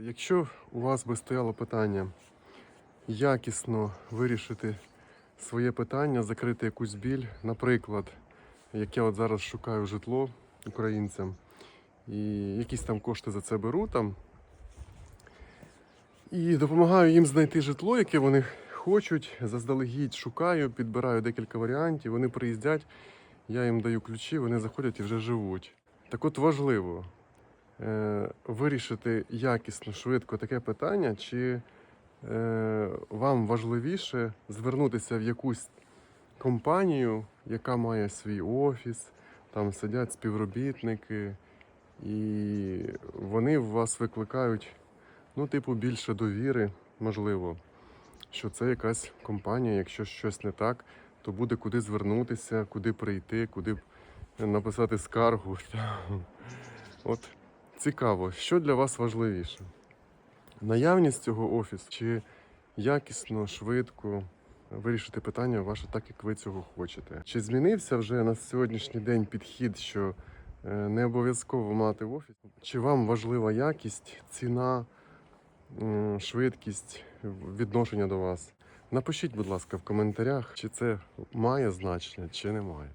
Якщо у вас би стояло питання якісно вирішити своє питання, закрити якусь біль, наприклад, як я от зараз шукаю житло українцям, і якісь там кошти за це беру там, і допомагаю їм знайти житло, яке вони хочуть, заздалегідь шукаю, підбираю декілька варіантів, вони приїздять, я їм даю ключі, вони заходять і вже живуть. Так от важливо вирішити якісно, швидко таке питання, чи е, вам важливіше звернутися в якусь компанію, яка має свій офіс, там сидять співробітники, і вони в вас викликають, ну, типу, більше довіри, можливо, що це якась компанія, якщо щось не так, то буде куди звернутися, куди прийти, куди написати скаргу. От цікаво, що для вас важливіше? Наявність цього офісу чи якісно, швидко вирішити питання ваше так, як ви цього хочете? Чи змінився вже на сьогоднішній день підхід, що е, не обов'язково мати офіс? Чи вам важлива якість, ціна, швидкість, відношення до вас? Напишіть, будь ласка, в коментарях, чи це має значення, чи не має.